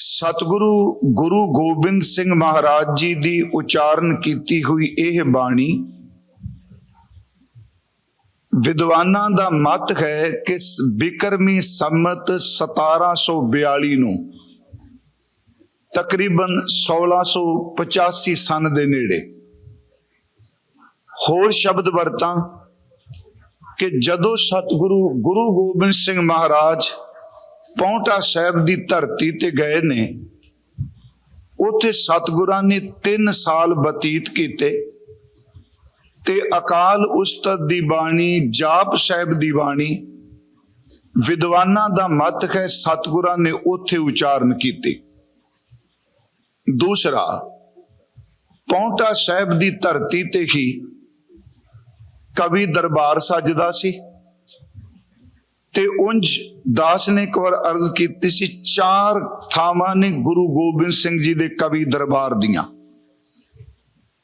ਸਤਿਗੁਰੂ ਗੁਰੂ ਗੋਬਿੰਦ ਸਿੰਘ ਮਹਾਰਾਜ ਜੀ ਦੀ ਉਚਾਰਨ ਕੀਤੀ ਹੋਈ ਇਹ ਬਾਣੀ ਵਿਦਵਾਨਾਂ ਦਾ ਮਤ ਹੈ ਕਿ ਬਿਕਰਮੀ ਸੰਮਤ 1742 ਨੂੰ ਤਕਰੀਬਨ 1685 ਸਨ ਦੇ ਨੇੜੇ। ਹੋਰ ਸ਼ਬਦ ਵਰਤਾਂ ਕਿ ਜਦੋਂ ਸਤਿਗੁਰੂ ਗੁਰੂ ਗੋਬਿੰਦ ਸਿੰਘ ਮਹਾਰਾਜ ਪੌਂਟਾ ਸਾਹਿਬ ਦੀ ਧਰਤੀ ਤੇ ਗਏ ਨੇ। ਉੱਥੇ ਸਤਿਗੁਰਾਂ ਨੇ 3 ਸਾਲ ਬਤੀਤ ਕੀਤੇ ਤੇ ਅਕਾਲ ਉਸਤਤ ਦੀ ਬਾਣੀ, ਜਾਪ ਸਾਹਿਬ ਦੀ ਬਾਣੀ, ਵਿਦਵਾਨਾਂ ਦਾ ਮਤ ਹੈ, ਸਤਿਗੁਰਾਂ ਨੇ ਉੱਥੇ ਉਚਾਰਨ ਕੀਤੀ। ਦੂਸਰਾ, ਪੌਂਟਾ ਸਾਹਿਬ ਦੀ ਧਰਤੀ ਤੇ ਹੀ ਕਵੀ ਦਰਬਾਰ ਸੱਜਦਾ ਸੀ। ਤੇ ਉੰਜ ਦਾਸ ਨੇ ਇੱਕ ਵਾਰ ਅਰਜ਼ ਕੀਤੀ ਸੀ, ਚਾਰ ਥਾਵਾਂ ਨੇ ਗੁਰੂ ਗੋਬਿੰਦ ਸਿੰਘ ਜੀ ਦੇ ਕਵੀ ਦਰਬਾਰ ਦੀਆਂ।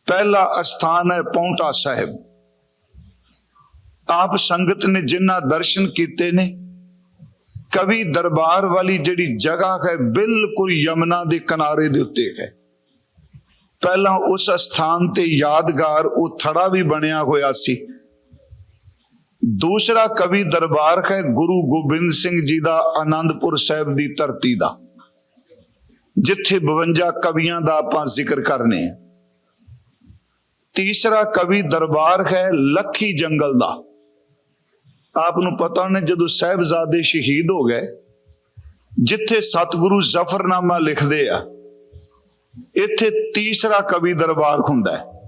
ਪਹਿਲਾ ਅਸਥਾਨ ਹੈ ਪੌਂਟਾ ਸਾਹਿਬ। ਆਪ ਸੰਗਤ ਨੇ ਜਿਨ੍ਹਾਂ ਦਰਸ਼ਨ ਕੀਤੇ ਨੇ, ਕਵੀ ਦਰਬਾਰ ਵਾਲੀ ਜਿਹੜੀ ਜਗ੍ਹਾ ਹੈ ਬਿਲਕੁਲ ਯਮਨਾ ਦੇ ਕਿਨਾਰੇ ਦੇ ਉੱਤੇ ਹੈ। ਪਹਿਲਾਂ ਉਸ ਸਥਾਨ ਤੇ ਯਾਦਗਾਰ, ਉਹ ਥੜਾ ਵੀ ਬਣਿਆ ਹੋਇਆ ਸੀ। ਦੂਸਰਾ ਕਵੀ ਦਰਬਾਰ ਹੈ ਗੁਰੂ ਗੋਬਿੰਦ ਸਿੰਘ ਜੀ ਦਾ ਆਨੰਦਪੁਰ ਸਾਹਿਬ ਦੀ ਧਰਤੀ ਦਾ, ਜਿੱਥੇ 52 ਕਵੀਆਂ ਦਾ ਆਪਾਂ ਜ਼ਿਕਰ ਕਰਨੇ ਆ। ਤੀਸਰਾ ਕਵੀ ਦਰਬਾਰ ਹੈ ਲੱਖੀ ਜੰਗਲ ਦਾ। ਆਪ ਨੂੰ ਪਤਾ ਨੇ ਜਦੋਂ ਸਾਹਿਬਜ਼ਾਦੇ ਸ਼ਹੀਦ ਹੋ ਗਏ, ਜਿੱਥੇ ਸਤਿਗੁਰੂ ਜ਼ਫਰਨਾਮਾ ਲਿਖਦੇ ਆ, ਇੱਥੇ ਤੀਸਰਾ ਕਵੀ ਦਰਬਾਰ ਹੁੰਦਾ ਹੈ।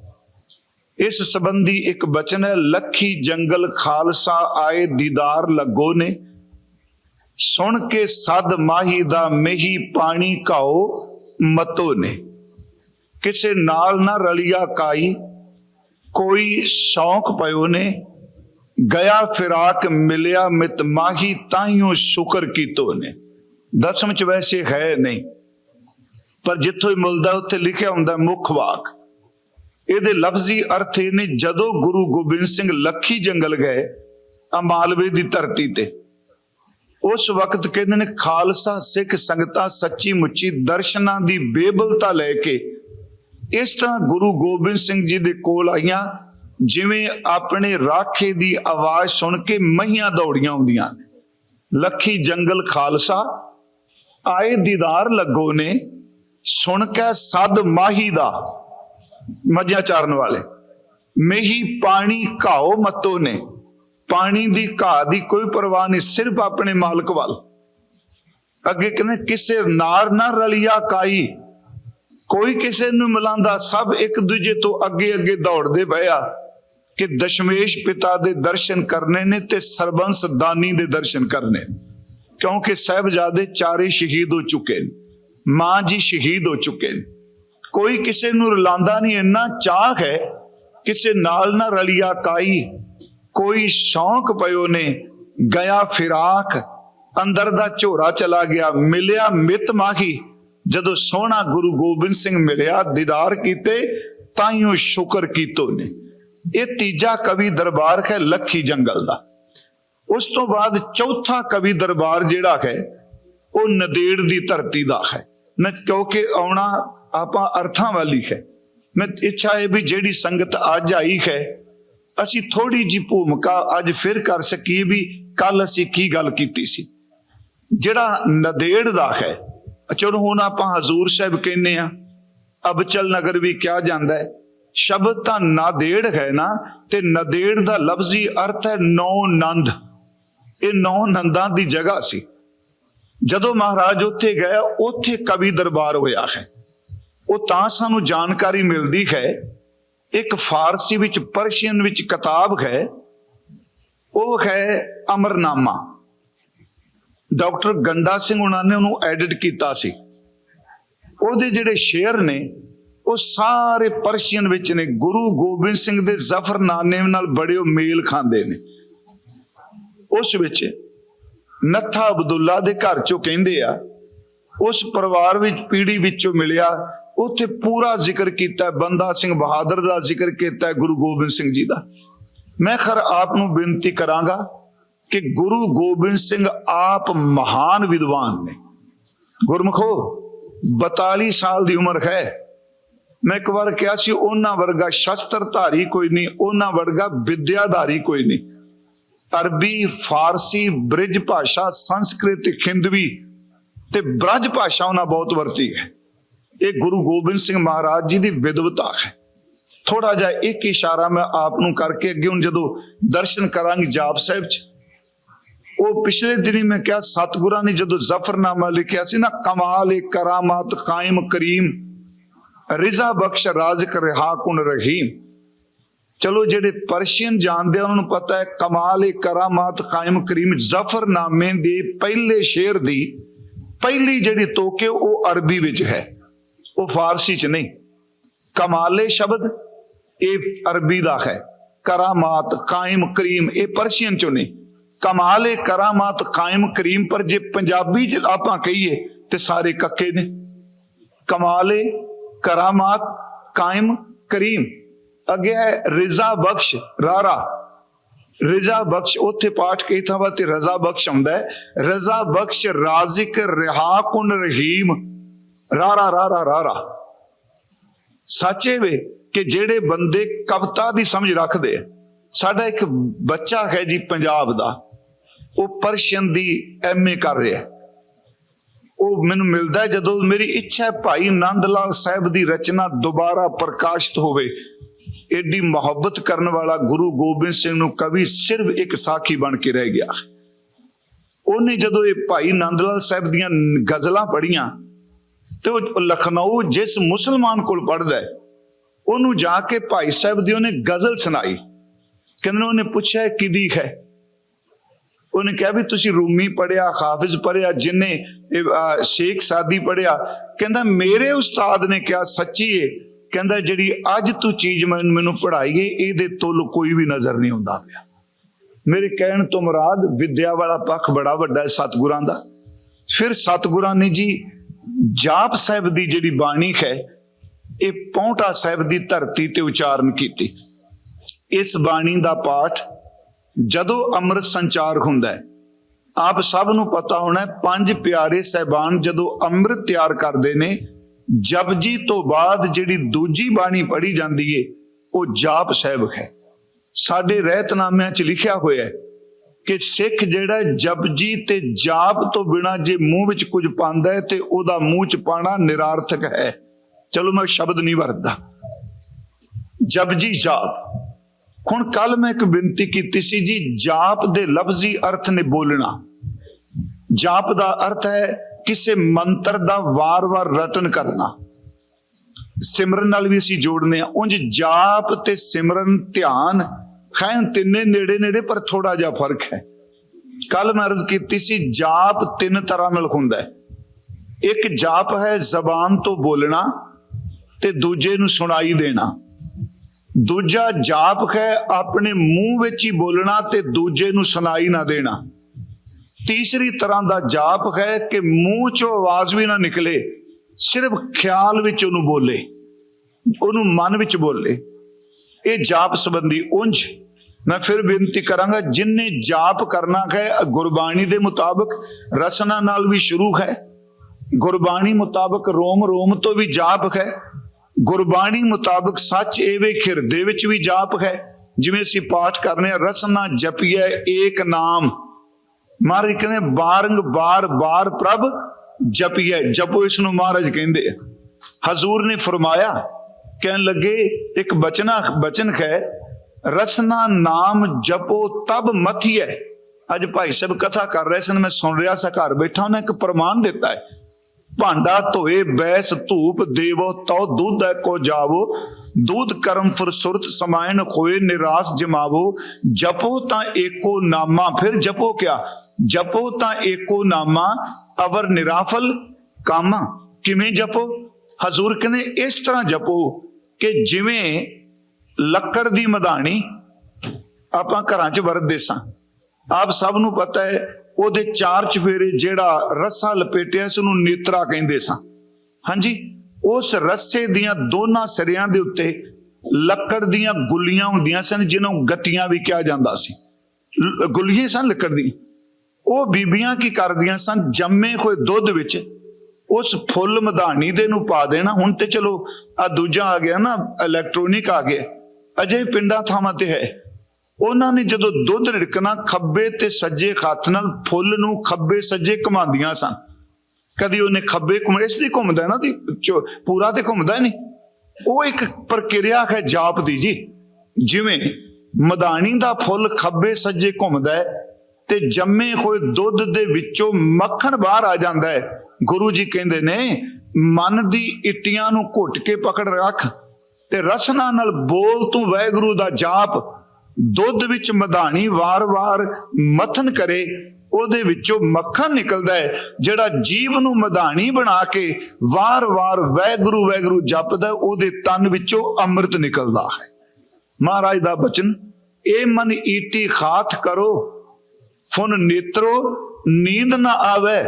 ਇਸ ਸੰਬੰਧੀ ਇੱਕ ਬਚਨ ਹੈ, ਲੱਖੀ ਜੰਗਲ ਖਾਲਸਾ ਆਏ ਦੀਦਾਰ ਲੱਗੋ ਨੇ। ਸੁਣ ਕੇ ਸਦ ਮਾਹੀ ਦਾ ਮਹੀ ਪਾਣੀ ਘਾਓ ਮਤੋ ਨੇ। ਕਿਸੇ ਨਾਲ ਨਾ ਰਲਿਆ ਕਾਈ, ਕੋਈ ਸ਼ੌਂਕ ਪਇਓ ਨੇ। ਗਿਆ ਫਿਰਾਕ ਮਿਲਿਆ ਮਿਤ ਮਾਹੀ ਤਾਈਓ ਸ਼ੁਕਰ ਕੀਤੋ ਨੇ। ਦਸਮ ਚ ਵੈਸੇ ਹੈ ਨਹੀਂ, ਪਰ ਜਿੱਥੋਂ ਹੀ ਮਿਲਦਾ ਉੱਥੇ ਲਿਖਿਆ ਹੁੰਦਾ ਮੁੱਖ ਵਾਕ। ਇਹਦੇ ਲਫ਼ਜ਼ੀ ਅਰਥ ਇਹ ਨੇ, ਜਦੋਂ ਗੁਰੂ ਗੋਬਿੰਦ ਸਿੰਘ ਲੱਖੀ ਜੰਗਲ ਗਏ ਅਮਾਲਵੇ ਦੀ ਧਰਤੀ ਤੇ। ਉਸ ਵਕਤ ਕਹਿੰਦੇ ਨੇ, ਖਾਲਸਾ, ਸਿੱਖ ਸੰਗਤਾਂ ਸੱਚੀ ਮੁੱਚੀ ਦਰਸ਼ਨਾਂ ਦੀ ਬੇਬਲਤਾ ਲੈ ਕੇ ਇਸ ਤਰ੍ਹਾਂ ਗੁਰੂ ਗੋਬਿੰਦ ਸਿੰਘ ਜੀ ਦੇ ਕੋਲ ਆਈਆਂ, ਜਿਵੇਂ ਆਪਣੇ ਰਾਖੇ ਦੀ ਆਵਾਜ਼ ਸੁਣ ਕੇ ਮਹੀਆਂ ਦੌੜੀਆਂ ਆਉਂਦੀਆਂ ਲੱਖੀ ਜੰਗਲ ਖਾਲਸਾ, ਆਏ ਦੀਦਾਰ ਲੱਗੋ ਨੇ, ਸੁਣ ਕੇ ਸਦ ਮਾਹੀ ਦਾ। ਮੱਝਾਂ ਚਾਰਨ ਵਾਲੇ। ਮੇਹੀ, ਪਾਣੀ, ਘਾਓ ਮਤੋ ਨੇ। ਪਾਣੀ ਦੀ ਘਾਹ ਦੀ ਕੋਈ ਪਰਵਾਹ ਨਹੀਂ, ਸਿਰਫ ਆਪਣੇ ਮਾਲਕ ਵੱਲ। ਅੱਗੇ ਕਹਿੰਦੇ, ਕਿਸੇ ਨਾਰ ਨਾ ਰਲਿਆ ਕਾਈ। ਕੋਈ ਕਿਸੇ ਨੂੰ ਮਿਲਾਂਦਾ, ਸਭ ਇੱਕ ਦੂਜੇ ਤੋਂ ਅੱਗੇ ਅੱਗੇ ਦੌੜਦੇ ਪਏ ਆ ਕਿ ਦਸ਼ਮੇਸ਼ ਪਿਤਾ ਦੇ ਦਰਸ਼ਨ ਕਰਨੇ ਨੇ ਤੇ ਸਰਬੰਸ ਦਾਨੀ ਦੇ ਦਰਸ਼ਨ ਕਰਨੇ ਕਿਉਂਕਿ ਸਹਿਬਜ਼ਾਦੇ ਚਾਰੇ ਸ਼ਹੀਦ ਹੋ ਚੁੱਕੇ ਨੇ। ਮਾਂ ਜੀ ਸ਼ਹੀਦ ਹੋ ਚੁੱਕੇ ਨੇ। ਕੋਈ ਕਿਸੇ ਨੂੰ ਰਲਾਂਦਾ ਨਹੀਂ, ਇੰਨਾ ਚਾਹ ਹੈ, ਕਿਸੇ ਨਾਲ ਨਾ ਰਲਿਆ ਕਾਈ। ਕੋਈ ਸ਼ੌਂਕ ਪਇਓ ਨੇ, ਗਿਆ ਫਿਰਾਕ, ਅੰਦਰ ਦਾ ਝੋਰਾ ਚਲਾ ਗਿਆ, ਮਿਲਿਆ ਮਿਤ ਮਾਹੀ। ਜਦੋਂ ਸੋਹਣਾ ਗੁਰੂ ਗੋਬਿੰਦ ਸਿੰਘ ਮਿਲਿਆ, ਦੀਦਾਰ ਕੀਤੇ, ਤਾਈਓ ਸ਼ੁਕਰ ਕੀਤੋ ਨੇ। ਇਹ ਤੀਜਾ ਕਵੀ ਦਰਬਾਰ ਹੈ ਲੱਖੀ ਜੰਗਲ ਦਾ। ਉਸ ਤੋਂ ਬਾਅਦ ਚੌਥਾ ਕਵੀ ਦਰਬਾਰ ਜਿਹੜਾ ਹੈ, ਉਹ ਨਦੇੜ ਦੀ ਧਰਤੀ ਦਾ ਹੈ। ਮੈਂ ਕਿਉਂਕਿ ਆਉਣਾ ਆਪਾਂ ਅਰਥਾਂ ਵਾਲੀ ਹੈ। ਮੈਂ ਇੱਛਾ ਹੈ ਵੀ ਜਿਹੜੀ ਸੰਗਤ ਅੱਜ ਆਈ ਹੈ, ਅਸੀਂ ਥੋੜੀ ਜੀ ਭੂਮਿਕਾ ਅੱਜ ਫਿਰ ਕਰ ਸਕੀਏ ਵੀ ਕੱਲ ਅਸੀਂ ਕੀ ਗੱਲ ਕੀਤੀ ਸੀ। ਜਿਹੜਾ ਨਦੇੜ ਦਾ ਹੈ ਚਲੋ ਹੁਣ ਆਪਾਂ ਹਜ਼ੂਰ ਸਾਹਿਬ ਕਹਿੰਨੇ ਆ ਅਬਚਲ ਨਗਰ ਵੀ ਕਿਹਾ ਜਾਂਦਾ ਹੈ, ਸ਼ਬਦ ਤਾਂ ਨਾਦੇੜ ਹੈ ਨਾ, ਤੇ ਨਦੇੜ ਦਾ ਲਫ਼ਜ਼ੀ ਅਰਥ ਹੈ ਨੌ ਨੰਦ। ਇਹ ਨੌ ਨੰਦਾਂ ਦੀ ਜਗ੍ਹਾ ਸੀ। ਜਦੋਂ ਮਹਾਰਾਜ ਉੱਥੇ ਗਏ, ਉੱਥੇ ਕਵੀ ਦਰਬਾਰ ਹੋਇਆ ਹੈ। ਉਹ ਤਾਂ ਸਾਨੂੰ ਜਾਣਕਾਰੀ ਮਿਲਦੀ ਹੈ, ਇੱਕ ਫਾਰਸੀ ਵਿੱਚ, ਪਰਸ਼ੀਅਨ ਵਿੱਚ ਕਿਤਾਬ ਹੈ। ਉਹ ਹੈ ਅਮਰਨਾਮਾ। ਡਾਕਟਰ ਗੰਡਾ ਸਿੰਘ ਉਹਨਾਂ ਨੇ ਉਹਨੂੰ ਐਡਿਟ ਕੀਤਾ ਸੀ। ਉਹਦੇ ਜਿਹੜੇ ਸ਼ੇਅਰ ਨੇ, ਉਹ ਸਾਰੇ ਪਰਸ਼ੀਅਨ ਵਿੱਚ ਨੇ। ਗੁਰੂ ਗੋਬਿੰਦ ਸਿੰਘ ਦੇ ਜ਼ਫਰਨਾਮੇ ਨਾਲ ਬੜੇ ਉਹ ਮੇਲ ਖਾਂਦੇ ਨੇ। ਉਸ ਵਿੱਚ ਨੱਥਾ ਅਬਦੁੱਲਾ ਦੇ ਘਰ ਚੋਂ ਕਹਿੰਦੇ ਆ, ਉਸ ਪਰਿਵਾਰ ਵਿੱਚ, ਪੀੜੀ ਵਿੱਚੋਂ ਮਿਲਿਆ, ਉੱਥੇ ਪੂਰਾ ਜ਼ਿਕਰ ਕੀਤਾ, ਬੰਦਾ ਸਿੰਘ ਬਹਾਦਰ ਦਾ ਜ਼ਿਕਰ ਕੀਤਾ, ਗੁਰੂ ਗੋਬਿੰਦ ਸਿੰਘ ਜੀ ਦਾ। ਮੈਂ ਖਰ ਆਪ ਨੂੰ ਬੇਨਤੀ ਕਰਾਂਗਾ ਕਿ ਗੁਰੂ ਗੋਬਿੰਦ ਸਿੰਘ ਆਪ ਮਹਾਨ ਵਿਦਵਾਨ ਨੇ। ਗੁਰਮਖੋ 42 ਸਾਲ ਦੀ ਉਮਰ ਹੈ। ਮੈਂ ਇੱਕ ਵਾਰ ਕਿਹਾ ਸੀ, ਉਹਨਾਂ ਵਰਗਾ ਸ਼ਸਤਰਧਾਰੀ ਕੋਈ ਨਹੀਂ, ਉਹਨਾਂ ਵਰਗਾ ਵਿਦਿਆਧਾਰੀ ਕੋਈ ਨਹੀਂ। ਅਰਬੀ, ਫਾਰਸੀ, ਬ੍ਰਿਜ ਭਾਸ਼ਾ, ਸੰਸਕ੍ਰਿਤ, ਹਿੰਦਵੀ ਤੇ ਬ੍ਰਜ ਭਾਸ਼ਾ ਉਹਨਾਂ ਬਹੁਤ ਵਰਤੀ ਹੈ। ਇਹ ਗੁਰੂ ਗੋਬਿੰਦ ਸਿੰਘ ਮਹਾਰਾਜ ਜੀ ਦੀ ਵਿਦਵਤਾ ਹੈ। ਥੋੜਾ ਜਿਹਾ ਇੱਕ ਇਸ਼ਾਰਾ ਮੈਂ ਆਪ ਨੂੰ ਕਰਕੇ ਅੱਗੇ ਹੁਣ ਜਦੋਂ ਦਰਸ਼ਨ ਕਰਾਂਗੇ ਜਾਪ ਸਾਹਿਬ ਚ, ਉਹ ਪਿਛਲੇ ਦਿਨੀ ਮੈਂ ਕਿਹਾ, ਸਤਿਗੁਰਾਂ ਨੇ ਜਦੋਂ ਜ਼ਫਰਨਾਮਾ ਲਿਖਿਆ ਸੀ ਨਾ, ਕਮਾਲ ਏ ਕਰਾਮਾਤ ਕਾਇਮ ਕਰੀਮ, ਰਿਜ਼ਾ ਬਖਸ਼ ਰਾਜ਼ਕ ਰਹਾ ਕੁਨ ਰਹੀਮ। ਚਲੋ ਜਿਹੜੇ ਪਰਸ਼ੀਅਨ ਜਾਣਦੇ ਆ, ਉਹਨਾਂ ਨੂੰ ਪਤਾ ਹੈ, ਕਮਾਲ ਏ, ਕਰਾਮਾਤ ਕਾਇਮ ਕਰੀਮ ਜ਼ਫਰਨਾਮੇ ਦੇ ਪਹਿਲੇ ਸ਼ੇਰ ਦੀ ਪਹਿਲੀ ਜਿਹੜੀ ਤੋਕੇ ਉਹ ਅਰਬੀ ਵਿੱਚ ਹੈ। ਉਹ ਫਾਰਸੀ ਚ ਨਹੀਂ। ਕਮਾਲੇ ਸ਼ਬਦ, ਇਹ ਅਰਬੀ ਦਾ ਹੈ। ਕਰਾਮਾਤ ਕਾਇਮ ਕਰੀਮ, ਇਹ ਪਰਸ਼ੀਅਨ ਚੋਂ ਨਹੀਂ। ਏ, ਕਰਾਮਾਤ ਕਾਇਮ ਕਰੀਮ, ਪਰ ਜੇ ਪੰਜਾਬੀ ਚ ਆਪਾਂ ਕਹੀਏ, ਤੇ ਸਾਰੇ ਕੱਕੇ ਨੇ। ਕਮਾਲੇ ਕਰਾਮਾਤ ਕਾਇਮ ਕਰੀਮ। ਅੱਗੇ ਹੈ ਰਜ਼ਾ ਬਖਸ਼, ਰਾਰਾ। ਰਜ਼ਾ ਬਖਸ਼, ਉੱਥੇ ਪਾਠ ਕਈ ਥਾਵਾਂ ਤੇ ਰਜ਼ਾ ਬਖਸ਼ ਆਉਂਦਾ ਹੈ। ਰਜ਼ਾ ਬਖਸ਼ ਰਾਜ਼ਿਕ ਰਿਹਾ ਰਹੀਮ। ਰਾਰਾ ਰਾਰਾ ਰਾਰਾ। ਸੱਚੇ ਵੇ ਕਿ ਜਿਹੜੇ ਬੰਦੇ ਕਵਿਤਾ ਦੀ ਸਮਝ ਰੱਖਦੇ ਆ, ਸਾਡਾ ਇੱਕ ਬੱਚਾ ਹੈ ਜੀ ਪੰਜਾਬ ਦਾ, ਉਹ ਪਰਸ਼ੀਅਨ ਦੀ ਐਮਏ ਕਰ ਰਿਹਾ। ਉਹ ਮੈਨੂੰ ਮਿਲਦਾ ਜਦੋਂ ਮੇਰੀ ਇੱਛਾ ਹੈ ਭਾਈ ਨੰਦ ਲਾਲ ਸਾਹਿਬ ਦੀ ਰਚਨਾ ਦੁਬਾਰਾ ਪ੍ਰਕਾਸ਼ਿਤ ਹੋਵੇ ਏਡੀ ਮੁਹੱਬਤ ਕਰਨ ਵਾਲਾ ਗੁਰੂ ਗੋਬਿੰਦ ਸਿੰਘ ਨੂੰ ਕਵੀ ਸਿਰਫ ਇੱਕ ਸਾਖੀ ਬਣ ਕੇ ਰਹਿ ਗਿਆ। ਉਹਨੇ ਜਦੋਂ ਇਹ ਭਾਈ ਨੰਦ ਲਾਲ ਸਾਹਿਬ ਦੀਆਂ ਗਜ਼ਲਾਂ ਪੜ੍ਹੀਆਂ ਤੇ ਉਹ ਲਖਨਊ ਜਿਸ ਮੁਸਲਮਾਨ ਕੋਲ ਪੜਦਾ ਹੈ, ਉਹਨੂੰ ਜਾ ਕੇ ਭਾਈ ਸਾਹਿਬ ਦੀ ਉਹਨੇ ਗਜ਼ਲ ਸੁਣਾਈ। ਕਹਿੰਦੇ ਉਹਨੇ ਪੁੱਛਿਆ ਕਿਦੀ ਹੈ? ਉਹਨੇ ਕਿਹਾ ਵੀ ਤੁਸੀਂ ਰੂਮੀ ਪੜਿਆ ਹਾਫਿਜ਼ ਪੜਿਆ ਜਿਨੇ ਸ਼ੇਖ ਸਾਦੀ ਪੜਿਆ ਕਹਿੰਦਾ, ਮੇਰੇ ਉਸਤਾਦ ਨੇ ਕਿਹਾ, ਸੱਚੀ ਏ ਕਹਿੰਦਾ ਜਿਹੜੀ ਅੱਜ ਤੂੰ ਚੀਜ਼ ਮੈਨ- ਮੈਨੂੰ ਪੜਾਈ ਏ ਇਹਦੇ ਤੁਲ ਕੋਈ ਵੀ ਨਜ਼ਰ ਨਹੀਂ ਆਉਂਦਾ ਪਿਆ। ਮੇਰੇ ਕਹਿਣ ਤੋਂ ਮੁਰਾਦ, ਵਿਦਿਆ ਵਾਲਾ ਪੱਖ ਬੜਾ ਵੱਡਾ ਹੈ ਸਤਿਗੁਰਾਂ ਦਾ। ਫਿਰ ਸਤਿਗੁਰਾਂ ਨੇ ਜੀ, ਜਾਪ ਸਾਹਿਬ ਦੀ ਜਿਹੜੀ ਬਾਣੀ ਹੈ, ਇਹ ਪੌਂਟਾ ਸਾਹਿਬ ਦੀ ਧਰਤੀ ਤੇ ਉਚਾਰਨ ਕੀਤੀ। ਇਸ ਬਾਣੀ ਦਾ ਪਾਠ ਜਦੋਂ ਅੰਮ੍ਰਿਤ ਸੰਚਾਰ ਹੁੰਦਾ ਹੈ, ਆਪ ਸਭ ਨੂੰ ਪਤਾ ਹੋਣਾ ਪੰਜ ਪਿਆਰੇ ਸਹਿਬਾਨ ਜਦੋਂ ਅੰਮ੍ਰਿਤ ਤਿਆਰ ਕਰਦੇ ਨੇ ਜਪਜੀ ਤੋਂ ਬਾਅਦ ਜਿਹੜੀ ਦੂਜੀ ਬਾਣੀ ਪੜ੍ਹੀ ਜਾਂਦੀ ਏ, ਉਹ ਜਾਪ ਸਾਹਿਬ ਹੈ। ਸਾਡੇ ਰਹਿਤਨਾਮਿਆਂ 'ਚ ਲਿਖਿਆ ਹੋਇਆ ਹੈ ਕਿ ਸਿੱਖ ਜਿਹੜਾ ਜਪਜੀ ਤੇ ਜਾਪ ਤੋਂ ਬਿਨਾ ਜੇ ਮੂੰਹ ਵਿੱਚ ਕੁਝ ਪਾਉਂਦਾ ਹੈ ਤੇ ਉਹਦਾ ਮੂੰਹ 'ਚ ਪਾਣਾ ਨਿਰਾਰਥਕ ਹੈ। ਚਲੋ ਮੈਂ ਸ਼ਬਦ ਨਹੀਂ ਵਰਤਦਾ। ਜਪਜੀ ਜਾਪ। ਹੁਣ ਕੱਲ ਮੈਂ ਇੱਕ ਬੇਨਤੀ ਕੀਤੀ ਸੀ ਜੀ, ਜਾਪ ਦੇ ਲਫ਼ਜ਼ੀ ਅਰਥ ਨੇ ਬੋਲਣਾ। ਜਾਪ ਦਾ ਅਰਥ ਹੈ ਕਿਸੇ ਮੰਤਰ ਦਾ ਵਾਰ-ਵਾਰ ਰਟਨ ਕਰਨਾ। ਸਿਮਰਨ ਨਾਲ ਵੀ ਅਸੀਂ ਜੋੜਨੇ ਆ। ਉਂਝ ਜਾਪ ਤੇ ਸਿਮਰਨ ਧਿਆਨ ਖੈਨ ਤਿੰਨੇ ਨੇੜੇ ਨੇੜੇ ਪਰ ਥੋੜਾ ਜਿਹਾ ਫ਼ਰਕ ਹੈ। ਕੱਲ ਮੈਂ ਅਰਜ਼ ਕੀਤੀ ਸੀ, ਜਾਪ ਤਿੰਨ ਤਰ੍ਹਾਂ ਨਾਲ ਹੁੰਦਾ ਹੈ। ਇੱਕ ਜਾਪ ਹੈ ਜ਼ਬਾਨ ਤੋਂ ਬੋਲਣਾ ਤੇ ਦੂਜੇ ਨੂੰ ਸੁਣਾਈ ਦੇਣਾ। ਦੂਜਾ ਜਾਪ ਹੈ ਆਪਣੇ ਮੂੰਹ ਵਿੱਚ ਹੀ ਬੋਲਣਾ ਤੇ ਦੂਜੇ ਨੂੰ ਸੁਣਾਈ ਨਾ ਦੇਣਾ। ਤੀਸਰੀ ਤਰ੍ਹਾਂ ਦਾ ਜਾਪ ਹੈ ਕਿ ਮੂੰਹ ਚੋਂ ਆਵਾਜ਼ ਵੀ ਨਾ ਨਿਕਲੇ, ਸਿਰਫ ਖਿਆਲ ਵਿੱਚ ਉਹਨੂੰ ਬੋਲੇ, ਉਹਨੂੰ ਮਨ ਵਿੱਚ ਬੋਲੇ। ਇਹ ਜਾਪ ਸੰਬੰਧੀ ਉਂਝ ਮੈਂ ਫਿਰ ਬੇਨਤੀ ਕਰਾਂਗਾ ਜਿਨਨੇ ਜਾਪ ਕਰਨਾ ਹੈ, ਗੁਰਬਾਣੀ ਦੇ ਮੁਤਾਬਕ ਰਸਨਾ ਨਾਲ ਵੀ ਸ਼ੁਰੂ ਹੈ। ਗੁਰਬਾਣੀ ਮੁਤਾਬਕ ਰੋਮ ਰੋਮ ਤੋਂ ਵੀ ਜਾਪ ਹੈ। ਗੁਰਬਾਣੀ ਮੁਤਾਬਕ ਸੱਚ ਏਵੇਂ ਹਿਰਦੇ ਵਿੱਚ ਵੀ ਜਾਪ ਹੈ। ਜਿਵੇਂ ਅਸੀਂ ਪਾਠ ਕਰਨੇ ਆ ਰਸਨਾ ਜਪੀਐ ਏਕ ਨਾਮ। ਮਹਾਰਾਜ ਕਹਿੰਦੇ ਬਾਰੰਗ ਬਾਰ ਬਾਰ ਪ੍ਰਭ ਜਪੀਐ। ਜਪੋ ਇਸ ਨੂੰ ਮਹਾਰਾਜ ਕਹਿੰਦੇ ਹਜ਼ੂਰ ਨੇ ਫਰਮਾਇਆ, ਕਹਿਣ ਲੱਗੇ, ਇੱਕ ਬਚਨਾ ਬਚਨ ਹੈ, ਰਸਨਾ ਨਾਮ ਜਪੋ ਤਬ ਮਥੀਐ। ਅੱਜ ਭਾਈ ਸਾਹਿਬ ਕਥਾ ਕਰ ਰਹੇ ਸਨ, ਮੈਂ ਸੁਣ ਰਿਹਾ ਸਾਂ, ਘਰ ਬੈਠਾ, ਉਹਨੇ ਇੱਕ ਪ੍ਰਮਾਣ ਦਿੱਤਾ ਹੈ। ਭਾਂਡਾ ਧੋਏ ਬੈਸ ਧੂਪ, ਦੇਵੋ, ਤਉ ਦੁੱਧ ਹੈ, ਕੋ ਜਾਵੋ। ਦੂਧ ਕਰਮ ਫਰਸੁਰਤ ਸਮਾਇਨ ਹੋਏ ਨਿਰਾਸ ਜਮਾਵੋ, ਜਪੋ ਤਾਂ ਏਕੋ ਨਾਮਾ, ਫਿਰ ਜਪੋ ਕਿਆ? ਜਪੋ ਤਾਂ ਏਕੋ ਨਾਮਾ, ਅਵਰ ਨਿਰਾਫਲ, ਕਾਮਾ ਕਿਵੇਂ ਜਪੋ? ਹਜ਼ੂਰ ਕਹਿੰਦੇ ਇਸ ਤਰ੍ਹਾਂ ਜਪੋ ਕਿ ਜਿਵੇਂ ਲੱਕੜ ਦੀ ਮਧਾਣੀ ਆਪਾਂ ਘਰਾਂ 'ਚ ਵਰਤਦੇ ਸਾਂ। ਆਪ ਸਭ ਨੂੰ ਪਤਾ ਹੈ, ਉਹਦੇ ਚਾਰ ਚਫੇਰੇ ਜਿਹੜਾ ਰੱਸਾ ਲਪੇਟਿਆ ਸੀ, ਉਹਨੂੰ ਨੇਤਰਾ ਕਹਿੰਦੇ ਸਾਂ। ਹਾਂਜੀ? ਉਸ ਰੱਸੇ ਦੀਆਂ ਦੋਨਾਂ ਸਿਰਿਆਂ ਦੇ ਉੱਤੇ ਲੱਕੜ ਦੀਆਂ ਗੁੱਲੀਆਂ ਹੁੰਦੀਆਂ ਸਨ, ਜਿਹਨੂੰ ਗੱਟੀਆਂ ਵੀ ਕਿਹਾ ਜਾਂਦਾ ਸੀ। ਲ- ਗੁੱਲੀਆਂ ਸਨ ਲੱਕੜ ਦੀ ਉਹ ਬੀਬੀਆਂ ਕੀ ਕਰਦੀਆਂ ਸਨ? ਜੰਮੇ ਹੋਏ ਦੁੱਧ ਵਿੱਚ ਉਸ ਫੁੱਲ ਮਧਾਣੀ ਦੇ ਨੂੰ ਪਾ ਦੇਣਾ। ਹੁਣ ਤੇ ਚਲੋ, ਆ ਦੂਜਾ ਆ ਗਿਆ ਨਾ ਇਲੈਕਟ੍ਰੋਨਿਕ ਆ ਗਿਆ। ਅਜੇ ਪਿੰਡਾਂ ਥਾਵਾਂ ਤੇ ਹੈ। ਉਹਨਾਂ ਨੇ ਜਦੋਂ ਦੁੱਧ ਰਿੜਕਣਾ, ਖੱਬੇ ਤੇ ਸੱਜੇ ਹੱਥ ਨਾਲ ਫੁੱਲ ਨੂੰ ਖੱਬੇ ਸੱਜੇ ਘੁਮਾਉਂਦੀਆਂ ਸਨ। ਕਦੀ ਉਹਨੇ ਖੱਬੇ ਘੁੰਮ, ਇਸ ਦੀ ਘੁੰਮਦਾ ਨਾ ਦੀ ਪੂਰਾ ਤੇ ਘੁੰਮਦਾ ਨਹੀਂ। ਉਹ ਇੱਕ ਪ੍ਰਕਿਰਿਆ ਹੈ ਜਾਪ ਦੀ ਜੀ। ਜਿਵੇਂ ਮਦਾਨੀ ਦਾ ਫੁੱਲ ਖੱਬੇ ਸੱਜੇ ਘੁੰਮਦਾ ਹੈ ਤੇ ਜੰਮੇ ਹੋਏ ਦੁੱਧ ਦੇ ਵਿੱਚੋਂ ਮੱਖਣ ਬਾਹਰ ਆ ਜਾਂਦਾ ਹੈ। ਗੁਰੂ ਜੀ ਕਹਿੰਦੇ ਨੇ, ਮਨ ਦੀ ਇਟੀਆਂ ਨੂੰ ਘੁੱਟ ਕੇ ਪਕੜ ਰੱਖ ਤੇ ਰਸਨਾ ਨਾਲ ਬੋਲ ਤੂੰ ਵਾਹਿਗੁਰੂ ਦਾ ਜਾਪ। ਦੁੱਧ ਵਿੱਚ ਮਧਾਣੀ ਵਾਰ-ਵਾਰ ਮਥਨ ਕਰੇ ਉਹਦੇ ਵਿੱਚੋਂ ਮੱਖਣ ਨਿਕਲਦਾ ਹੈ, ਜਿਹੜਾ ਜੀਵ ਨੂੰ ਮਧਾਣੀ ਬਣਾ ਕੇ ਵਾਰ-ਵਾਰ ਵੈਗੁਰੂ ਵੈਗੁਰੂ ਜਪਦਾ ਉਹਦੇ ਤਨ ਵਿੱਚੋਂ ਅੰਮ੍ਰਿਤ ਨਿਕਲਦਾ ਹੈ। ਮਹਾਰਾਜ ਦਾ ਬਚਨ, ਇਹ ਮਨ ਈਟੀ ਖਾਤ ਕਰੋ, ਫੁਨ ਨੇਤਰੋ, ਨੀਂਦ ਨਾ ਆਵੇ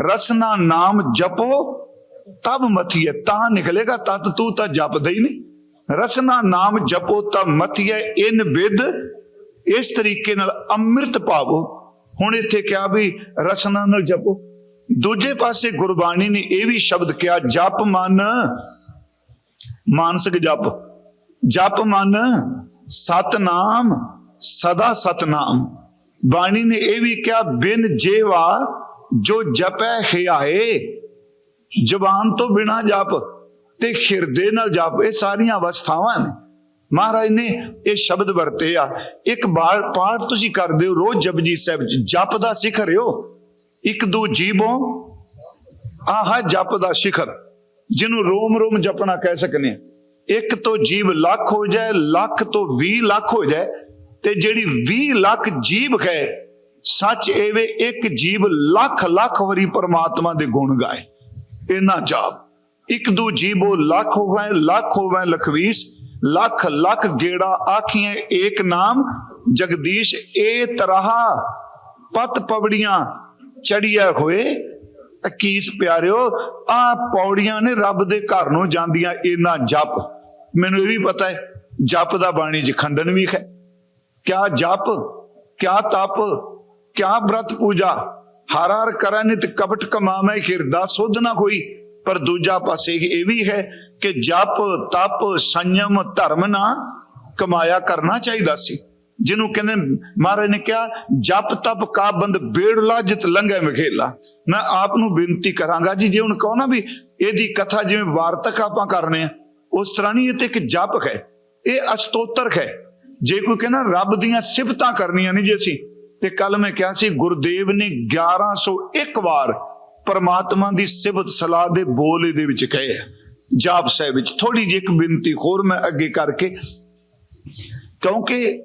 ਰਸਨਾ ਨਾਮ ਜਪੋ, ਤਬ ਮਥੀਏ ਤਾਂ ਨਿਕਲੇਗਾ, ਤਤ ਤੂੰ ਤਾਂ ਜਪਦਾ ਹੀ ਨਹੀਂ। ਰਸਨਾ ਨਾਮ ਜਪੋ ਤਾਂ ਮਥੀਏ ਇਨ ਵਿਦ ਇਸ ਤਰੀਕੇ ਨਾਲ ਅੰਮ੍ਰਿਤ ਪਾਵੋ। ਹੁਣ ਇੱਥੇ ਕਿਹਾ ਵੀ ਰਸਨਾ ਨਾਲ ਜਪੋ। ਦੂਜੇ ਪਾਸੇ ਗੁਰਬਾਣੀ ਨੇ ਇਹ ਵੀ ਸ਼ਬਦ ਕਿਹਾ, ਜਪ ਮਨ, ਮਾਨਸਿਕ ਜਪ। ਜਪ ਮਨ, ਸਤਨਾਮ, ਸਦਾ ਸਤਨਾਮ। ਬਾਣੀ ਨੇ ਇਹ ਵੀ ਕਿਹਾ, ਬਿਨ ਜੇਵਾ ਜੋ ਜਪੈ ਹਿਆਏ, ਜ਼ਬਾਨ ਤੋਂ ਬਿਨਾ ਜਪ ਤੇ ਹਿਰਦੇ ਨਾਲ ਜਪ, ਇਹ ਸਾਰੀਆਂ ਅਵਸਥਾਵਾਂ ਨੇ। ਮਹਾਰਾਜ ਨੇ ਇਹ ਸ਼ਬਦ ਵਰਤੇ ਆ। ਇੱਕ ਬਾਰ ਪਾਠ ਤੁਸੀਂ ਕਰਦੇ ਹੋ, ਰੋਜ਼ ਜਪਜੀ ਸਾਹਿਬ ਜਪ ਦਾ ਸਿਖਰ ਹੋ ਇੱਕ ਦੋ ਜੀਵੋ ਆਹਾ ਜਪ ਦਾ ਸਿਖਰ, ਜਿਹਨੂੰ ਰੋਮ ਰੋਮ ਜਪਣਾ ਕਹਿ ਸਕਨੇ ਆ। ਇੱਕ ਤੋਂ ਜੀਵ ਲੱਖ ਹੋ ਜਾਏ, ਲੱਖ ਤੋਂ 20 ਲੱਖ ਹੋ ਜਾਏ, ਤੇ ਜਿਹੜੀ 20 ਲੱਖ ਜੀਵ ਹੈ ਸੱਚ ਐਵੇਂ ਇੱਕ ਜੀਵ ਲੱਖ ਲੱਖ ਵਾਰੀ ਪਰਮਾਤਮਾ ਦੇ ਗੁਣ ਗਾਏ। ਇਹਨਾਂ ਜਾਪ। ਇੱਕ ਦੋ ਜੀਵੋ ਲੱਖ ਹੋਵੇ ਲੱਖ ਹੋਵੇ ਲਖਵੀਸ ਲੱਖ ਲੱਖ ਗੇੜਾ ਆਖੀਏ ਏਕ ਨਾਮ ਜਗਦੀਸ਼, ਏ ਤਰਹਾ, ਪਤ ਪਵੜੀਆਂ ਚੜੀਆਂ ਹੋਏ। ਅਕੀਸ ਪਿਆਰਿਓ ਆ ਪੌੜੀਆਂ ਨੇ ਰੱਬ ਦੇ ਘਰ ਨੂੰ ਜਾਂਦੀਆਂ ਇਹਨਾਂ ਜਪ। ਮੈਨੂੰ ਇਹ ਵੀ ਪਤਾ ਹੈ, ਜਪ ਦਾ ਬਾਣੀ ਚ ਖੰਡਨ ਵੀ ਹੈ। ਕਿਆ ਜਪ, ਕਿਆ ਤਪ, ਕਿਆ ਬ੍ਰਤ ਪੂਜਾ। ਹਰ ਹਰ ਕਰੈ ਕਪਟ ਕਮਾਵੇਂ, ਹਿਰਦਾ ਸੁਧ ਨਾ ਕੋਈ, ਪਰ ਦੂਜਾ ਪਾਸੇ ਇਹ ਵੀ ਹੈ ਕਿ ਜਪ, ਤਪ, ਸੰਯਮ, ਧਰਮ ਨਾ ਕਮਾਇਆ ਕਰਨਾ ਚਾਹੀਦਾ ਸੀ। ਜਿਹਨੂੰ ਕਹਿੰਦੇ ਮਹਾਰਾਜ ਨੇ ਕਿਹਾ, ਜਪ, ਤਪ, ਕਾ ਬੰਦ, ਬੇੜ ਲਾਜਤ ਲੰਘੇ ਮਖੇਲਾ। ਮੈਂ ਆਪ ਨੂੰ ਬੇਨਤੀ ਕਰਾਂਗਾ ਜੀ, ਜੇ ਹੁਣ ਕਹੋ ਨਾ ਵੀ ਇਹਦੀ ਕਥਾ ਜਿਵੇਂ ਵਾਰਤਕ ਆਪਾਂ ਕਰਨੇ ਆ, ਉਸ ਤਰ੍ਹਾਂ ਨਹੀਂ, ਇਹ ਤੇ ਇੱਕ ਜਪ ਹੈ। ਇਹ ਅਸਤੋਤਰ ਹੈ। ਜੇ ਕੋਈ ਕਹਿੰਦਾ, ਰੱਬ ਦੀਆਂ ਸਿਫਤਾਂ ਕਰਨੀਆਂ ਨਹੀਂ ਜੇ ਅਸੀਂ, ਤੇ ਕੱਲ ਮੈਂ ਕਿਹਾ ਸੀ, ਗੁਰਦੇਵ ਨੇ 1101 ਵਾਰ ਪਰਮਾਤਮਾ ਦੀ ਸਿਫਤ ਸਲਾਹ ਦੇ ਬੋਲ ਇਹਦੇ ਵਿੱਚ ਕਹੇ ਆ। ਜਾਪ ਸਾਹਿਬ ਵਿੱਚ ਥੋੜੀ ਜਿਹੀ ਇੱਕ ਬੇਨਤੀ ਹੋਰ ਮੈਂ ਅੱਗੇ ਕਰਕੇ, ਕਿਉਂਕਿ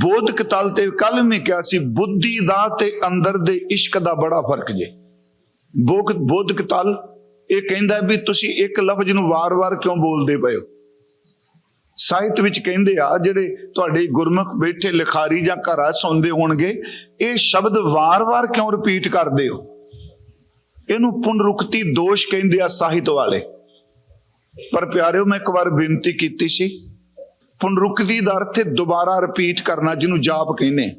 ਬੋਧਕ ਤਲ ਤੇ ਕੱਲ ਮੈਂ ਕਿਹਾ ਸੀ, ਬੁੱਧੀ ਦਾ ਤੇ ਅੰਦਰ ਦੇ ਇਸ਼ਕ ਦਾ ਬੜਾ ਫ਼ਰਕ ਜੇ। ਬੋਧਕ ਬੋਧਕ ਤਲ ਇਹ ਕਹਿੰਦਾ ਵੀ ਤੁਸੀਂ ਇੱਕ ਲਫ਼ਜ਼ ਨੂੰ ਵਾਰ-ਵਾਰ ਕਿਉਂ ਬੋਲਦੇ ਪਏ ਹੋ? ਸਾਹਿਤ ਵਿੱਚ ਕਹਿੰਦੇ ਆ, ਜਿਹੜੇ ਤੁਹਾਡੇ ਗੁਰਮੁਖ ਬੈਠੇ ਲਿਖਾਰੀ ਜਾਂ ਘਰਾਂ ਸੁਣਦੇ ਹੋਣਗੇ, ਇਹ ਸ਼ਬਦ ਵਾਰ-ਵਾਰ ਕਿਉਂ ਰਿਪੀਟ ਕਰਦੇ ਹੋ? ਇਹਨੂੰ ਪੁਨਰੁਕਤੀ ਦੋਸ਼ ਕਹਿੰਦੇ ਆ ਸਾਹਿਤ ਵਾਲੇ। ਪਰ ਪਿਆਰਿਓ, ਮੈਂ ਇੱਕ ਵਾਰ ਬੇਨਤੀ ਕੀਤੀ ਸੀ ਪੁਨਰੁਕਤੀ ਦਾ ਅਰਥ ਦੁਬਾਰਾ ਰਿਪੀਟ ਕਰਨਾ, ਜਿਹਨੂੰ ਜਾਪ ਕਹਿੰਦੇ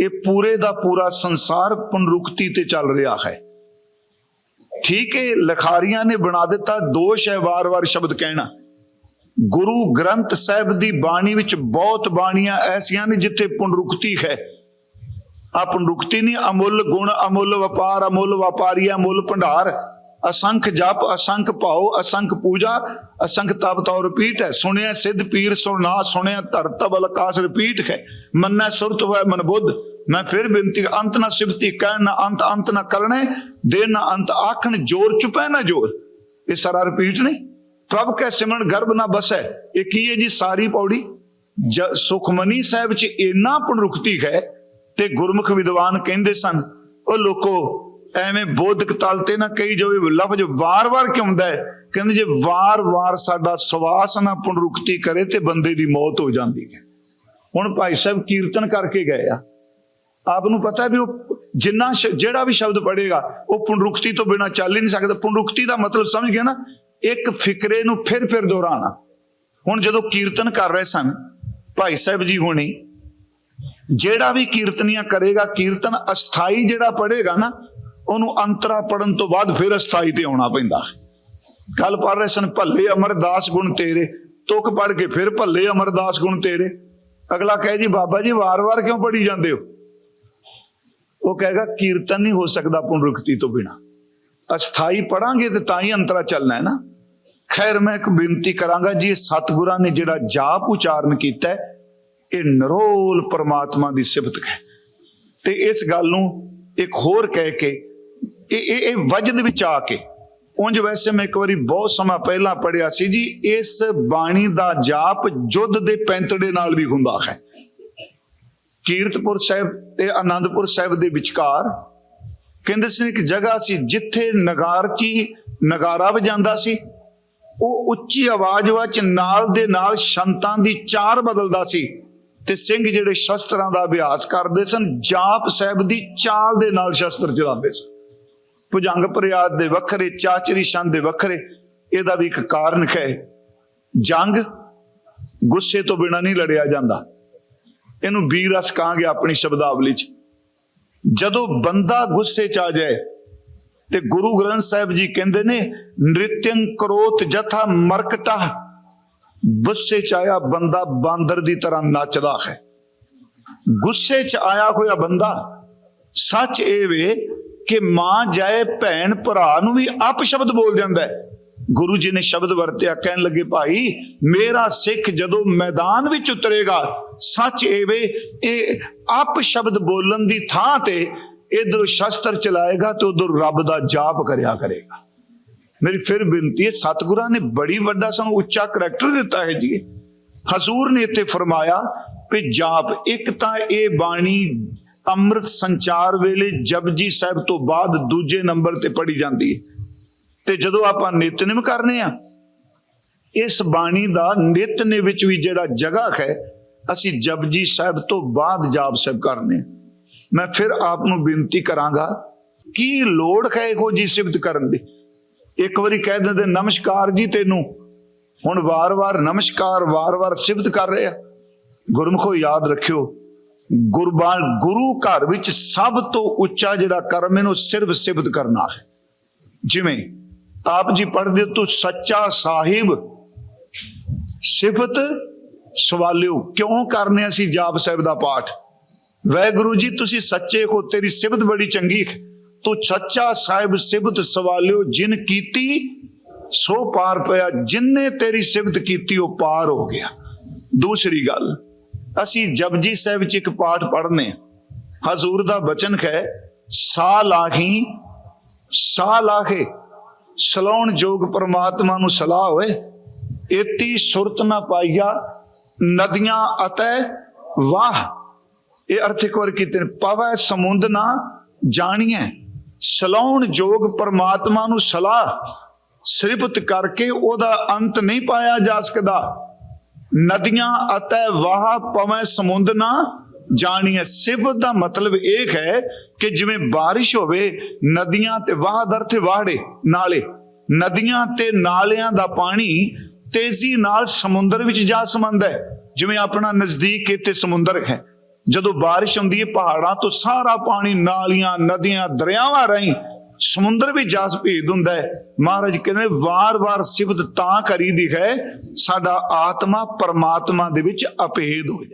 ਇਹ ਪੂਰੇ ਦਾ ਪੂਰਾ ਸੰਸਾਰ ਪੁਨਰੁਕਤੀ ਤੇ ਚੱਲ ਰਿਹਾ ਹੈ। ਠੀਕ ਹੈ, ਲਖਾਰੀਆਂ ਨੇ ਬਣਾ ਦਿੱਤਾ, ਦੋਸ਼ ਹੈ ਵਾਰ-ਵਾਰ ਸ਼ਬਦ ਕਹਿਣਾ। ਗੁਰੂ ਗ੍ਰੰਥ ਸਾਹਿਬ ਦੀ ਬਾਣੀ ਵਿੱਚ ਬਹੁਤ ਬਾਣੀਆਂ ਐਸੀਆਂ ਨੇ ਜਿੱਥੇ ਪੁਨਰੁਕਤੀ ਹੈ। ਆ ਪੁਨਰੁਕਤੀ ਨਹੀਂ, ਅਮੁੱਲ ਗੁਣ, ਅਮੁੱਲ ਵਪਾਰ, ਅਮੁੱਲ ਵਪਾਰੀ, ਅਮੁੱਲ ਭੰਡਾਰ। ਅਸੰਖ ਜਪ, ਅਸੰਖ ਭਾਉ, ਅਸੰਖ ਪੂਜਾ, ਅਸੰਖ ਤਪ ਤਉ ਰਿਪੀਟ ਹੈ। ਸੁਣਿਆ ਸਿੱਧ ਪੀਰ, ਸੁਣਾ ਸੁਣਿਆ ਧਰਤ ਬਲ ਆਕਾਸ਼ ਰਿਪੀਟ ਹੈ। ਮੰਨੈ ਸੁਰਤ ਹੋਇ ਮਨ ਬੁੱਧ। ਮੈਂ ਫਿਰ ਬੇਨਤੀ, ਅੰਤ ਨਾ ਸਿਫਤੀ ਕਹਿ ਨਾ ਅੰਤ ਅੰਤ ਨਾ ਕਰਨੇ। ਦੇ ਨਾ ਅੰਤ ਆਖਣ, ਜੋਰ ਚੁਪੈ ਨਾ ਜੋਰ। ਇਹ ਸਾਰਾ ਰਿਪੀਟ ਨਹੀਂ। ਪ੍ਰਭ ਕੈ ਸਿਮਰਨ, ਗਰਭ ਨਾ ਬਸੈ। ਇਹ ਕੀ ਹੈ ਜੀ ਸਾਰੀ ਪੌੜੀ? ਜ- ਸੁਖਮਨੀ ਸਾਹਿਬ ਚ ਇੰਨਾ ਪੁਨਰੁਕਤੀ ਹੈ ਤੇ ਗੁਰਮੁਖ ਵਿਦਵਾਨ ਕਹਿੰਦੇ ਸਨ ਉਹ ਲੋਕੋ ਐਵੇਂ ਬੋਧਕ ਤਲ ਤੇ ਨਾ ਕਹੀ ਜਾਵੇ ਲਫ਼ਜ਼ ਵਾਰ-ਵਾਰ ਕਿਉਂ ਹੁੰਦਾ ਹੈ? ਕਹਿੰਦੇ ਜੇ ਵਾਰ-ਵਾਰ ਸਾਡਾ ਸਵਾਸ ਨਾ ਪੁਨਰੁਕਤੀ ਕਰੇ ਤੇ ਬੰਦੇ ਦੀ ਮੌਤ ਹੋ ਜਾਂਦੀ ਹੈ। ਹੁਣ ਭਾਈ ਸਾਹਿਬ ਕੀਰਤਨ ਕਰਕੇ ਗਏ ਆ। ਆਪ ਨੂੰ ਪਤਾ ਵੀ ਉਹ ਜਿੰਨਾ ਜਿਹੜਾ ਵੀ ਸ਼ਬਦ ਪੜੇਗਾ ਉਹ ਪੁਨਰੁਕਤੀ ਤੋਂ ਬਿਨਾ ਚੱਲ ਹੀ ਨਹੀਂ ਸਕਦਾ। ਪੁਨਰੁਕਤੀ ਦਾ ਮਤਲਬ ਸਮਝ ਗਿਆ ਨਾ? ਇੱਕ ਫਿਕਰੇ ਨੂੰ ਫਿਰ ਫਿਰ ਦੁਹਰਾਉਣਾ। ਹੁਣ ਜਦੋਂ ਕੀਰਤਨ ਕਰ ਰਹੇ ਸਨ, ਭਾਈ ਸਾਹਿਬ ਜੀ ਹੋਣੀ, ਜਿਹੜਾ ਵੀ ਕੀਰਤਨੀਆਂ ਕਰੇਗਾ, ਕੀਰਤਨ ਅਸਥਾਈ ਜਿਹੜਾ ਪੜੇਗਾ ਨਾ ਉਹਨੂੰ ਅੰਤਰਾ ਪੜਨ ਤੋਂ ਬਾਅਦ ਫਿਰ ਅਸਥਾਈ ਤੇ ਆਉਣਾ ਪੈਂਦਾ। ਕੱਲ ਪੜ ਰਹੇ ਸਨ, ਭੱਲੇ ਅਮਰਦਾਸ ਗੁਣ ਤੇਰੇ। ਤੁਕ ਪੜ ਕੇ ਫਿਰ ਭੱਲੇ ਅਮਰਦਾਸ ਗੁਣ ਤੇਰੇ। ਅਗਲਾ ਕਹੇ ਜੀ, ਬਾਬਾ ਜੀ ਵਾਰ-ਵਾਰ ਕਿਉਂ ਪੜੀ ਜਾਂਦੇ ਹੋ? ਉਹ ਕਹੇਗਾ, ਕੀਰਤਨ ਨਹੀਂ ਹੋ ਸਕਦਾ ਪੁਨਰੁਕਤੀ ਤੋਂ ਬਿਨਾ। ਅਸਥਾਈ ਪੜਾਂਗੇ ਤੇ ਤਾਂ ਹੀ ਅੰਤਰਾ ਚੱਲਣਾ ਹੈ ਨਾ। ਖੈਰ, ਮੈਂ ਇੱਕ ਬੇਨਤੀ ਕਰਾਂਗਾ ਜੀ, ਇਹ ਸਤਿਗੁਰਾਂ ਨੇ ਜਿਹੜਾ ਜਾਪ ਉਚਾਰਨ ਕੀਤਾ ਇਹ ਨਰੋਲ ਪਰਮਾਤਮਾ ਦੀ ਸਿਫਤ ਹੈ। ਤੇ ਇਸ ਗੱਲ ਨੂੰ ਇੱਕ ਹੋਰ ਕਹਿ ਕੇ ਇਹ ਇਹ ਵਜਦ ਵਿੱਚ ਆ ਕੇ ਉਂਝ ਵੈਸੇ ਮੈਂ ਇੱਕ ਵਾਰੀ ਬਹੁਤ ਸਮਾਂ ਪਹਿਲਾਂ ਪੜਿਆ ਸੀ ਜੀ, ਇਸ ਬਾਣੀ ਦਾ ਜਾਪ ਜੁੱਧ ਦੇ ਪੈਂਤੜੇ ਨਾਲ ਵੀ ਹੁੰਦਾ ਹੈ। ਕੀਰਤਪੁਰ ਸਾਹਿਬ ਤੇ ਆਨੰਦਪੁਰ ਸਾਹਿਬ ਦੇ ਵਿਚਕਾਰ ਕਹਿੰਦੇ ਸੀ ਇੱਕ ਜਗ੍ਹਾ ਸੀ ਜਿੱਥੇ ਨਗਾਰਚੀ, ਨਗਾਰਾ ਵਜਾਉਂਦਾ ਸੀ। ਉਹ ਉੱਚੀ ਆਵਾਜ਼ ਵਿੱਚ ਨਾਲ ਦੇ ਨਾਲ ਸ਼ੰਤਾਂ ਦੀ ਚਾਰ ਬਦਲਦਾ ਸੀ ਤੇ ਸਿੰਘ ਜਿਹੜੇ ਸ਼ਸਤਰਾਂ ਦਾ ਅਭਿਆਸ ਕਰਦੇ ਸਨ, ਜਾਪ ਸਾਹਿਬ ਦੀ ਚਾਲ ਦੇ ਨਾਲ ਸ਼ਸਤਰ ਚਲਾਉਂਦੇ ਸਨ। ਭੁਜੰਗ ਪ੍ਰਿਆਦ ਦੇ ਵੱਖਰੇ, ਚਾਚਰੀ ਛੰਦ ਦੇ ਵੱਖਰੇ, ਇਹਦਾ ਵੀ ਇੱਕ ਕਾਰਨ ਹੈ। ਜੰਗ ਗੁੱਸੇ ਤੋਂ ਬਿਨਾ ਨਹੀਂ ਲੜਿਆ ਜਾਂਦਾ। ਇਹਨੂੰ ਵੀਰ ਰਸ ਕਹਾਂਗੇ ਆਪਣੀ ਸ਼ਬਦਾਵਲੀ 'ਚ। ਜਦੋਂ ਬੰਦਾ ਗੁੱਸੇ 'ਚ ਆ ਜਾਏ, ਤੇ ਗੁਰੂ ਗ੍ਰੰਥ ਸਾਹਿਬ ਜੀ ਕਹਿੰਦੇ ਨੇ ਨ੍ਰਿਤਯੰ ਕਰੋਤ ਜਥਾ ਮਰਕਟਾ। ਗੁੱਸੇ 'ਚ ਆਇਆ ਬੰਦਾ, ਬਾਂਦਰ ਦੀ ਤਰ੍ਹਾਂ ਨੱਚਦਾ ਹੈ। ਗੁੱਸੇ 'ਚ ਆਇਆ ਹੋਇਆ ਬੰਦਾ, ਸੱਚ ਇਹ ਵੇ ਕਿ ਮਾਂ ਜਾਏ ਭੈਣ ਭਰਾ ਨੂੰ ਵੀ ਅਪ ਸ਼ਬਦ ਬੋਲ ਜਾਂਦਾ ਗੁਰੂ ਜੀ ਨੇ ਸ਼ਬਦ ਵਰਤਿਆ, ਕਹਿਣ ਲੱਗੇ, ਭਾਈ, ਮੇਰਾ ਸਿੱਖ ਜਦੋਂ ਮੈਦਾਨ ਵਿੱਚ ਉਤਰੇਗਾ, ਸੱਚ ਇਹ ਇਹ ਅਪ ਸ਼ਬਦ ਬੋਲਣ ਦੀ ਥਾਂ ਤੇ ਇਧਰ ਸ਼ਸਤਰ ਚਲਾਏਗਾ ਤੇ ਉਧਰ ਰੱਬ ਦਾ ਜਾਪ ਕਰਿਆ ਕਰੇਗਾ। ਮੇਰੀ ਫਿਰ ਬੇਨਤੀ ਹੈ, ਸਤਿਗੁਰਾਂ ਨੇ ਬੜੀ ਵੱਡਾ ਸਾਨੂੰ ਉੱਚਾ ਕਰੈਕਟਰ ਦਿੱਤਾ ਹੈ ਜੀ। ਹਜ਼ੂਰ ਨੇ ਇੱਥੇ ਫਰਮਾਇਆ ਕਿ ਜਾਪ ਇੱਕ ਤਾਂ ਇਹ ਬਾਣੀ ਅੰਮ੍ਰਿਤ ਸੰਚਾਰ ਵੇਲੇ ਜਪਜੀ ਸਾਹਿਬ ਤੋਂ ਬਾਅਦ ਦੂਜੇ ਨੰਬਰ ਤੇ ਪੜੀ ਜਾਂਦੀ ਹੈ। ਤੇ ਜਦੋਂ ਆਪਾਂ ਨਿਤਨੇਮ ਕਰਨੇ ਆ, ਇਸ ਬਾਣੀ ਦਾ ਨਿਤਨੇ ਵਿੱਚ ਵੀ ਜਿਹੜਾ ਜਗ੍ਹਾ ਹੈ, ਅਸੀਂ ਜਪਜੀ ਸਾਹਿਬ ਤੋਂ ਬਾਅਦ ਜਾਪ ਸਾਹਿਬ ਕਰਨੇ ਆ। ਮੈਂ ਫਿਰ ਆਪ ਨੂੰ ਬੇਨਤੀ ਕਰਾਂਗਾ, ਕੀ ਲੋੜ ਹੈ ਇਹੋ ਜੀ ਸਿਫਤ ਕਰਨ ਦੀ? ਇੱਕ ਵਾਰੀ ਕਹਿ ਦਿੰਦੇ, ਨਮਸਕਾਰ ਜੀ ਤੈਨੂੰ। ਹੁਣ ਵਾਰ-ਵਾਰ ਨਮਸਕਾਰ, ਵਾਰ-ਵਾਰ ਸਿਫਤ ਕਰ ਰਿਹਾ ਆ। ਯਾਦ ਰੱਖਿਓ ਗੁਰਬਾਨ ਗੁਰੂ ਘਰ ਵਿੱਚ ਸਭ ਤੋਂ ਉੱਚਾ ਜਿਹੜਾ ਕਰਮ ਇਹਨੂੰ ਸਿਰਫ ਸਿਫਤ ਕਰਨਾ ਹੈ। ਜਿਵੇਂ ਆਪ ਜੀ ਪੜ੍ਹਦੇ ਹੋ, ਤੂੰ ਸੱਚਾ ਸਾਹਿਬ ਸਿਫਤ ਸਵਾਲਿਓ। ਕਿਉਂ ਕਰਨੇ ਅਸੀਂ ਜਾਪ ਸਾਹਿਬ ਦਾ ਪਾਠ? ਵੈਗੁਰੂ ਜੀ ਤੁਸੀਂ ਸੱਚੇ ਕੋ ਤੇਰੀ ਸਿਫਤ ਬੜੀ ਚੰਗੀ ਹੈ। ਤੂੰ ਸੱਚਾ ਸਾਹਿਬ ਸਿਫਤ ਸਵਾਲਿਓ ਜਿਨ ਕੀਤੀ ਸੋ ਪਾਰ ਪਿਆ। ਜਿਨਨੇ ਤੇਰੀ ਸਿਫਤ ਕੀਤੀ ਉਹ ਪਾਰ ਹੋ ਗਿਆ। ਦੂਸਰੀ ਗੱਲ ਅਸੀਂ ਜਪਜੀ ਸਾਹਿਬ ਵਿੱਚ ਇੱਕ ਪਾਠ ਪੜ੍ਹਨੇ ਆ। ਹਜ਼ੂਰ ਦਾ ਬਚਨ ਹੈ ਸਾ ਲਾਹੀ ਸਾ ਲਾਹੇ, ਸਲਾਉਣ ਜੋਗ ਪ੍ਰਮਾਤਮਾ ਨੂੰ ਸਲਾਹ ਹੋਏ। ਏਤੀ ਸੁਰਤ ਨਾ ਪਾਈਆ, ਨਦੀਆਂ ਅਤੇ ਵਾਹ। ਇਹ ਅਰਥ ਇੱਕ ਵਾਰ ਕੀਤੇ ਨੇ, ਪਵੈ ਸਮੁੰਦ ਨਾ ਜਾਣੀਐ। ਸਲਾਉਣ ਜੋਗ ਪਰਮਾਤਮਾ ਨੂੰ ਸਲਾਹ। ਸਿਰਪਤ ਕਰਕੇ ਉਹਦਾ ਅੰਤ ਨਹੀਂ ਪਾਇਆ ਜਾ ਸਕਦਾ। ਨਦੀਆਂ ਅਤੇ ਵਾਹ ਪਵੈ ਸਮੁੰਦ ਨਾ ਜਾਣੀ ਹੈ ਸਿਫਤ ਦਾ ਮਤਲਬ ਇਹ ਹੈ ਕਿ ਜਿਵੇਂ ਬਾਰਿਸ਼ ਹੋਵੇ, ਨਦੀਆਂ ਤੇ ਵਾਹ ਦਰ ਤੇ ਵਾੜੇ ਨਾਲੇ। ਨਦੀਆਂ ਤੇ ਨਾਲਿਆਂ ਦਾ ਪਾਣੀ ਤੇਜ਼ੀ ਨਾਲ ਸਮੁੰਦਰ ਵਿੱਚ ਜਾ ਸਮੰਦਾ ਹੈ। ਜਿਵੇਂ ਆਪਣਾ ਨਜ਼ਦੀਕ ਇੱਥੇ ਸਮੁੰਦਰ ਹੈ। ਜਦੋਂ ਬਾਰਿਸ਼ ਹੁੰਦੀ ਹੈ, ਪਹਾੜਾਂ ਤੋਂ ਸਾਰਾ ਪਾਣੀ ਨਾਲੀਆਂ, ਨਦੀਆਂ, ਦਰਿਆਵਾਂ ਰਾਹੀਂ ਸਮੁੰਦਰ ਵੀ ਜਾ ਭੇਦ ਹੁੰਦਾ ਹੈ। ਮਹਾਰਾਜ ਕਹਿੰਦੇ, ਵਾਰ-ਵਾਰ ਸਿਫਤ ਤਾਂ ਕਰੀਦੀ ਹੈ, ਸਾਡਾ ਆਤਮਾ ਪਰਮਾਤਮਾ ਦੇ ਵਿੱਚ ਅਪੇਦ ਹੋ ਜਾਏ।